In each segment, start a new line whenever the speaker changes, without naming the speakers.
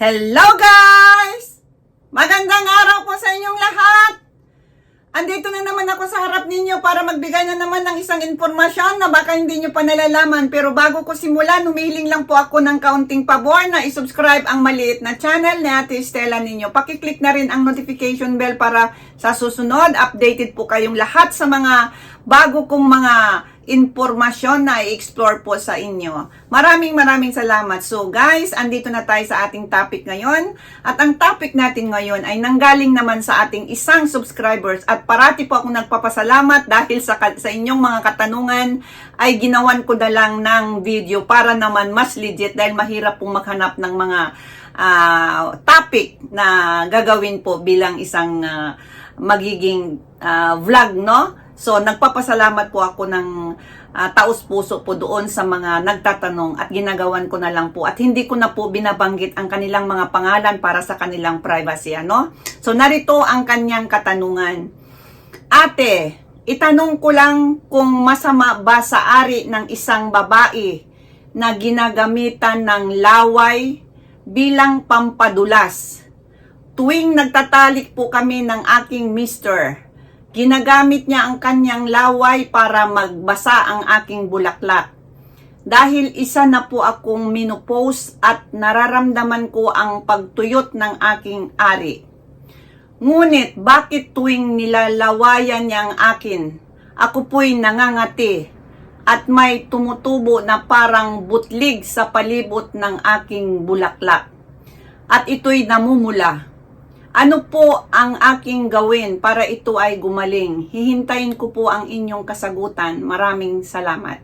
Hello guys! Magandang araw po sa inyong lahat! Andito na naman ako sa harap ninyo para magbigay na naman ng isang informasyon na baka hindi nyo pa nalalaman. Pero bago ko simulan, humihiling lang po ako ng kaunting pabor na isubscribe ang maliit na channel ni Ate Stella ninyo. Pakiclick na rin ang notification bell para sa susunod, updated po kayong lahat sa mga bago kong mga informasyon na i-explore po sa inyo. Maraming maraming salamat. So guys, andito na tayo sa ating topic ngayon. At ang topic natin ngayon ay nanggaling naman sa ating isang subscribers. At parati po akong nagpapasalamat dahil sa, sa inyong mga katanungan ay ginawan ko na lang ng video para naman mas legit dahil mahirap pong maghanap ng mga ah, topic na gagawin po bilang isang ah, magiging ah, vlog, no? So, nagpapasalamat po ako ng ah, taos puso po doon sa mga nagtatanong at ginagawan ko na lang po. At hindi ko na po binabanggit ang kanilang mga pangalan para sa kanilang privacy, ano? So, narito ang kanyang katanungan. Ate, itanong ko lang kung masama ba sa ari ng isang babae na ginagamitan ng laway bilang pampadulas. Tuwing nagtatalik po kami ng aking mister, Ginagamit niya ang kanyang laway para magbasa ang aking bulaklak. Dahil isa na po akong minupose at nararamdaman ko ang pagtuyot ng aking ari. Ngunit bakit tuwing nilalawayan niya ang akin, ako po'y nangangati at may tumutubo na parang butlig sa palibot ng aking bulaklak. At ito'y namumula. Ano po ang aking gawin para ito ay gumaling? Hihintayin ko po ang inyong kasagutan. Maraming salamat.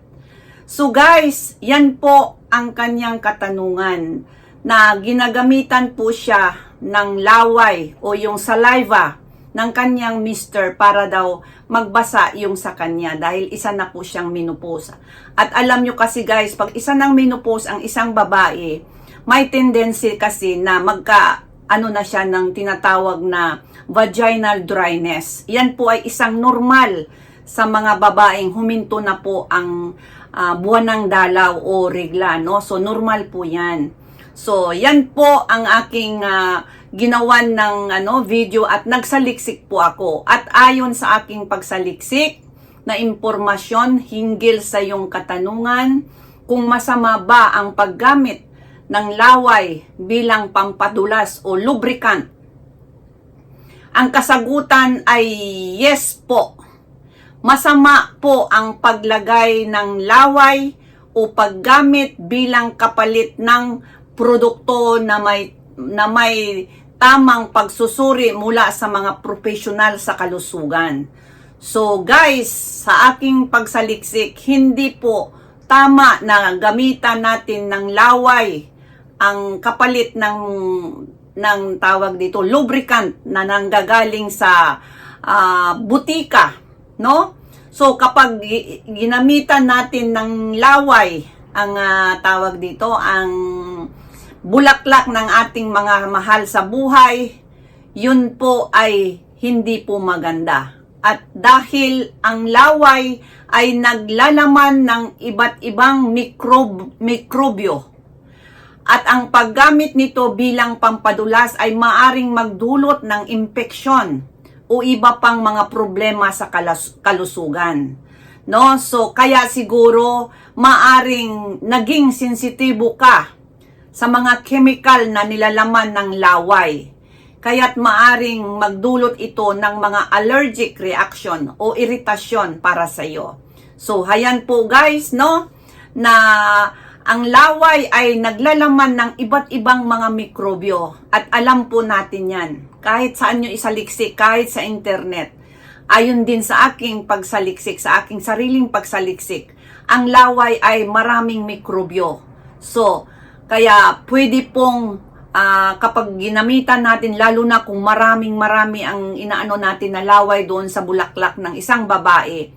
So guys, yan po ang kanyang katanungan na ginagamitan po siya ng laway o yung saliva ng kanyang mister para daw magbasa yung sa kanya dahil isa na po siyang menopause. At alam nyo kasi guys, pag isa ng menopause ang isang babae, may tendency kasi na magka ano na siya ng tinatawag na vaginal dryness. Yan po ay isang normal sa mga babaeng huminto na po ang ah, buwan ng dalaw o regla, no? So normal po 'yan. So yan po ang aking ah, ginawan ng ano video at nagsaliksik po ako. At ayon sa aking pagsaliksik na impormasyon hinggil sa iyong katanungan kung masama ba ang paggamit ng laway bilang pampadulas o lubricant? Ang kasagutan ay yes po. Masama po ang paglagay ng laway o paggamit bilang kapalit ng produkto na may na may tamang pagsusuri mula sa mga profesional sa kalusugan. So guys, sa aking pagsaliksik, hindi po tama na gamitan natin ng laway ang kapalit ng ng tawag dito lubricant na nanggagaling sa ah, butika no? So kapag gi- ginamitan natin ng laway ang ah, tawag dito ang bulaklak ng ating mga mahal sa buhay yun po ay hindi po maganda. At dahil ang laway ay naglalaman ng iba't ibang mikrob, mikrobyo at ang paggamit nito bilang pampadulas ay maaring magdulot ng impeksyon o iba pang mga problema sa kalusugan. No? So kaya siguro maaring naging sensitibo ka sa mga chemical na nilalaman ng laway. Kaya't maaring magdulot ito ng mga allergic reaction o iritasyon para sa iyo. So hayan po guys, no? Na ang laway ay naglalaman ng iba't ibang mga mikrobyo at alam po natin yan. Kahit saan nyo isaliksik, kahit sa internet. Ayon din sa aking pagsaliksik, sa aking sariling pagsaliksik, ang laway ay maraming mikrobyo. So, kaya pwede pong ah, kapag ginamitan natin, lalo na kung maraming marami ang inaano natin na laway doon sa bulaklak ng isang babae,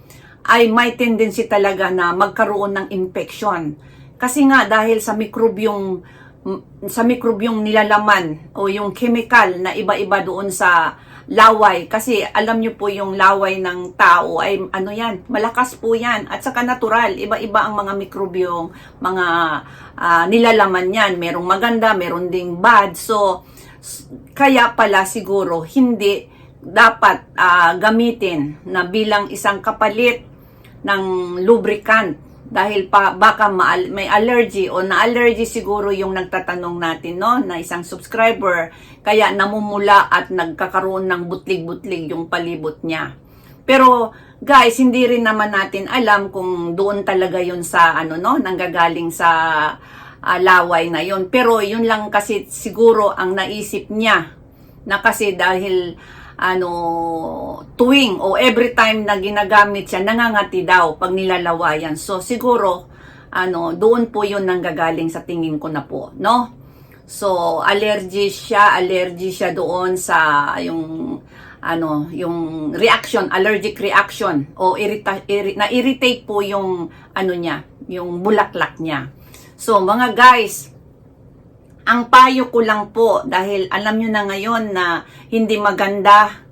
ay may tendency talaga na magkaroon ng infection. Kasi nga dahil sa mikrobyong sa mikrobyong nilalaman o yung chemical na iba-iba doon sa laway. Kasi alam niyo po yung laway ng tao ay ano yan, malakas po yan. At saka natural, iba-iba ang mga mikrobyong, mga ah, nilalaman yan, merong maganda, meron ding bad. So kaya pala siguro hindi dapat ah, gamitin na bilang isang kapalit ng lubricant dahil pa baka ma- may allergy o na-allergy siguro yung nagtatanong natin no na isang subscriber kaya namumula at nagkakaroon ng butlig-butlig yung palibot niya. Pero guys, hindi rin naman natin alam kung doon talaga yun sa ano no nanggagaling sa ah, laway na yun. Pero yun lang kasi siguro ang naisip niya na kasi dahil ano tuwing o every time na ginagamit siya nangangati daw pag nilalawayan. So siguro ano doon po 'yun nanggagaling sa tingin ko na po, no? So allergy siya, allergy siya doon sa yung ano, yung reaction, allergic reaction o irita, iri, na-irritate po yung ano niya, yung bulaklak niya. So mga guys, ang payo ko lang po dahil alam nyo na ngayon na hindi maganda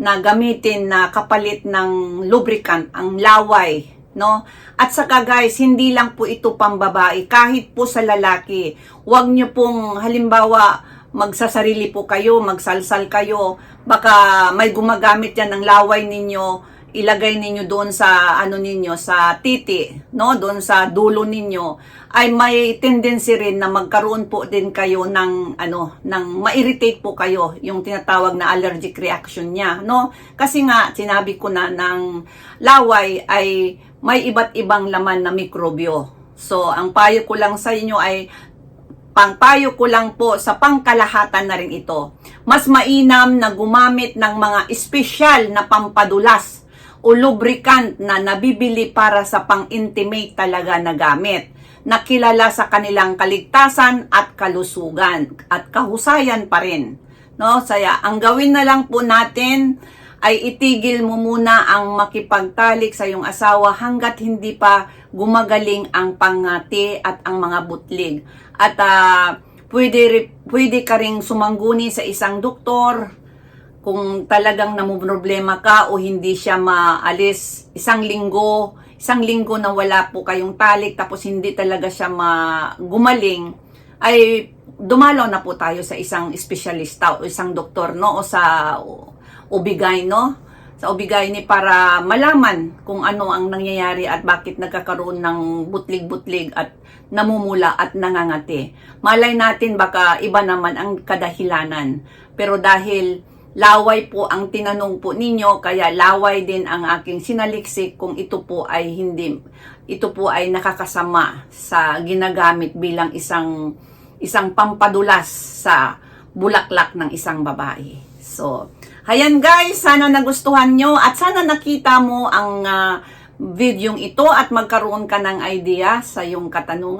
na gamitin na kapalit ng lubricant ang laway no? At saka guys hindi lang po ito pambabae. Kahit po sa lalaki huwag nyo pong halimbawa magsasarili po kayo magsalsal kayo. Baka may gumagamit yan ng laway ninyo ilagay ninyo doon sa ano ninyo sa titi no? Doon sa dulo ninyo ay may tendency rin na magkaroon po din kayo ng ano ng ma-irritate po kayo yung tinatawag na allergic reaction niya no? Kasi nga sinabi ko na ng laway ay may iba't ibang laman na mikrobyo. So ang payo ko lang sa inyo ay pangpayo ko lang po sa pangkalahatan na rin ito. Mas mainam na gumamit ng mga espesyal na pampadulas o lubricant na nabibili para sa pang-intimate talaga na gamit na kilala sa kanilang kaligtasan at kalusugan at kahusayan pa rin. No, saya ang gawin na lang po natin ay itigil mo muna ang makipagtalik sa iyong asawa hanggat hindi pa gumagaling ang pangati at ang mga butlig. At ah, pwede, pwede ka ring sumangguni sa isang doktor kung talagang namumroblema ka o hindi siya maalis isang linggo, isang linggo na wala po kayong talik tapos hindi talaga siya ma gumaling, ay dumalaw na po tayo sa isang espesyalista o isang doktor no o sa ubigay no sa ubigay ni para malaman kung ano ang nangyayari at bakit nagkakaroon ng butlig-butlig at namumula at nangangati. Malay natin baka iba naman ang kadahilanan. Pero dahil laway po ang tinanong po ninyo, kaya laway din ang aking sinaliksik kung ito po ay hindi, ito po ay nakakasama sa ginagamit bilang isang isang pampadulas sa bulaklak ng isang babae. So, ayan guys, sana nagustuhan nyo at sana nakita mo ang ah, videong ito at magkaroon ka ng idea sa iyong katanungan.